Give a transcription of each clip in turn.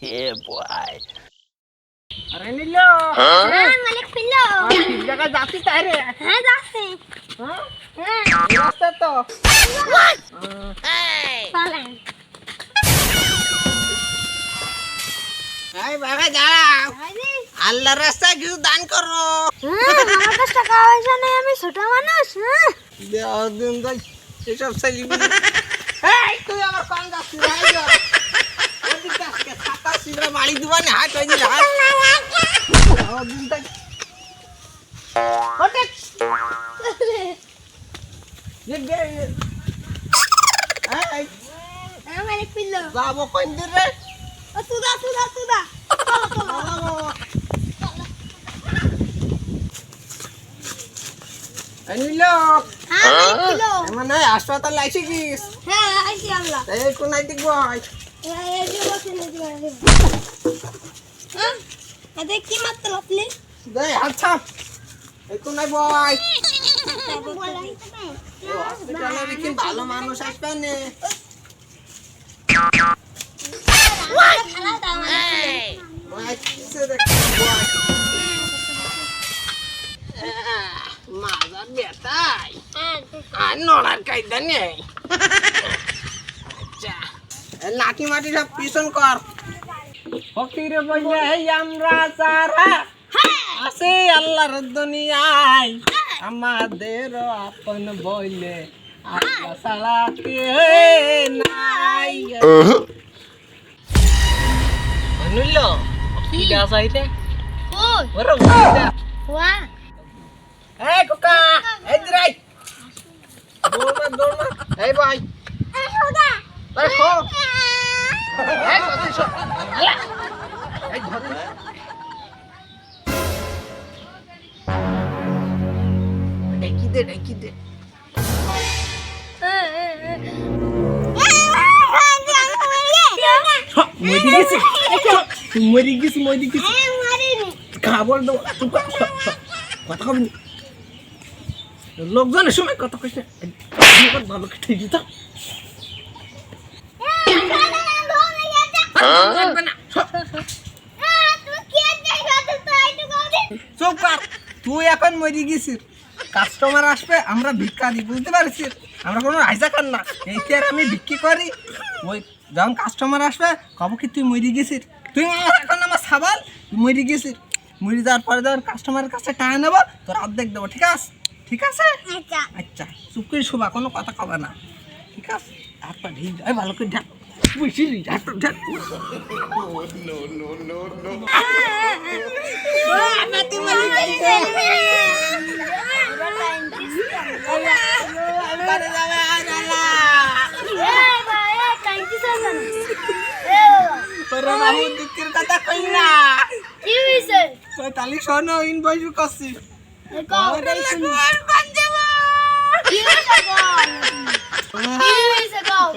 Yeah, boy. আরে নিল! হ্যাঁ? মালিক পিল্লো ঠিক জায়গায় যাচ্ছি তাই রে হ্যাঁ যাচ্ছি। হ্যাঁ? হ্যাঁ। এই রাস্তা তো। চলেন। এই বাবা দাঁড়াও। ভাইজি। আল্লাহর রাস্তায় কিছু দান করো। হ্যাঁ আমার কাছে টাকা পয়সা নেই আমি ছোট মানুষ হ্যাঁ। দিন যাই এসব ছেলে এই তুই আমার কোন যাচ্ছিস? ভাই যা ওদিকে আজকে ছাতা সিরা বাড়ি দিবা না হাট হয়ে দিলে হাট দিন যাই ওটে যে বে এই হ্যাঁ মালিক পিল্লো যাব কোন দিন রে ও তুদা হ্যাঁ হ্যাঁ আইছি আমরা এই কোন নাই দেখব হ্যাঁ এই যে বসে নিতে পারি হ্যাঁ? এতে কি মারতে আপনি দেই আচ্ছা এই কোন নাই। বয় হসপিটালে কি ভালো মানুষ আসবে নে? বয় মাজার বেটাই আর নড়ার কায়দা নেই আচ্ছা এই লাঠি মাটি সব পিছন কর। ফকিরে এই আমরা সারা আছে আল্লাহর দুনিয়ায় আমাদের আপন বইলে আল্লাহ ছাড়া কে নাই অনুল্য কি? দাস আইতে ওই ওরে ওয়া। এই কোকা দে ডেকি দে। মরি গেছি। মরি গেছি খাবার দাও কথা কবি না। লোকজনের সময় কথা কইছে ভালো খেতে দিত। কর। তুই এখন মরি গেছিস। কাস্টমার আসবে আমরা ভিক্ষা দিই বুঝতে পারছি আমরা কোনো আইসা খান না। এই কি আর আমি বিক্রি করি? ওই যখন কাস্টমার আসবে কব কি তুই মরি গেছিস? তুই এখন আমার সাবাল তুই মরি গেছিস। মরি যাওয়ার পরে যখন কাস্টমারের কাছে টাকা নেব তোর অর্ধেক দেবো ঠিক আছে? ঠিক আছে? আচ্ছা। চুপ করে শোভা কোনো কথা কবে না। ঠিক আছে? হাত পা ঢিল এই ভালো করে ঢাক বুঝলি ঢাক কথা কই না ওই তালি শোনো ইনভয়েস করছি।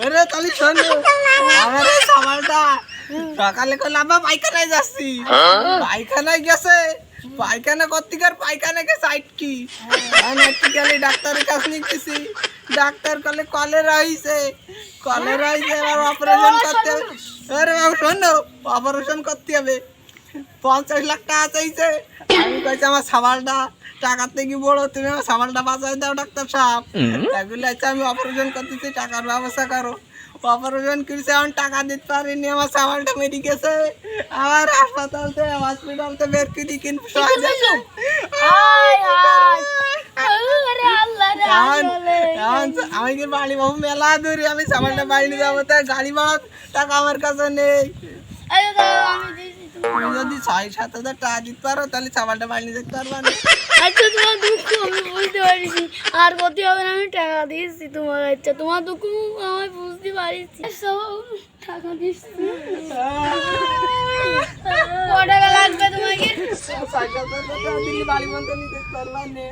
আরে তালি শোনো। আমার এই সামালটা সকালে করলে আমরা পায়খানায় যাচ্ছি। পায়খানায় গেছে। পায়খানা কর্তিকার পায়খানা গেছে আটকি আমি আটকি গেলে ডাক্তারের কাছে নিয়ে গেছি ডাক্তার কলে কলেরা হয়েছে কলেরা হয়েছে এবার অপারেশন করতে হবে। আরে বাবু শোনো অপারেশন করতে হবে। পঞ্চাশ লাখ টাকা চাইছে। আমি কইছি আমার সাবালটা টাকার থেকে বড়? তুমি আমার সাবালটা বাঁচাই দাও ডাক্তার সাহেব। এগুলো আছে আমি অপারেশন করতেছি টাকার ব্যবস্থা করো। অপারেশন করেছে আমি টাকা দিতে পারিনি আমার সাবালটা মেরে গেছে আমার হাসপাতাল থেকে হসপিটাল থেকে বের করে কিন্তু আমি কি বাড়ি বাবু মেলা দূরে আমি সাবালটা বাড়ি নিয়ে যাব তাই গাড়ি ভাড়া টাকা আমার কাছে নেই। তুমি যদি ছয় সাত হাজার টাকা দিতে পারো তাহলে সাবালটা বাড়ি নিয়ে যেতে পারবা না। আচ্ছা তোমার দুঃখ আমি বুঝতে পারিছি আর ক্ষতি হবে না আমি টাকা দিয়েছি তোমার আচ্ছা তোমার দুঃখ আমি বুঝতে পারিছি। সব টাকা দিচ্ছি। ক টাকা লাগবে তোমাকে? বাড়ি মতো নিতে পারবা না।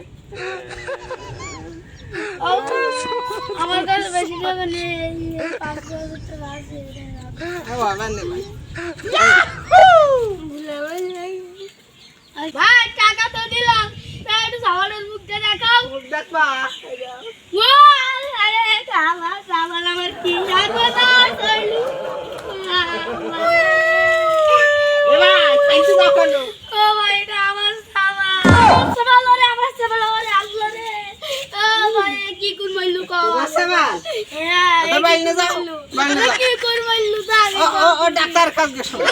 আমার কাছে বেশি টাকা নেই ভাই টাকা তো দিলাম। একটু মুখটা দেখাও। দেখবা ও, আরে সাবান সাবান আমার কি সর্বনাশ হইল। বাইনে যাও। বাইনে যাও। কি করে মারলু তা আগে ও ডাক্তার কাছে গেছো।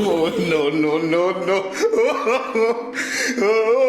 Oh, no, no, no, no.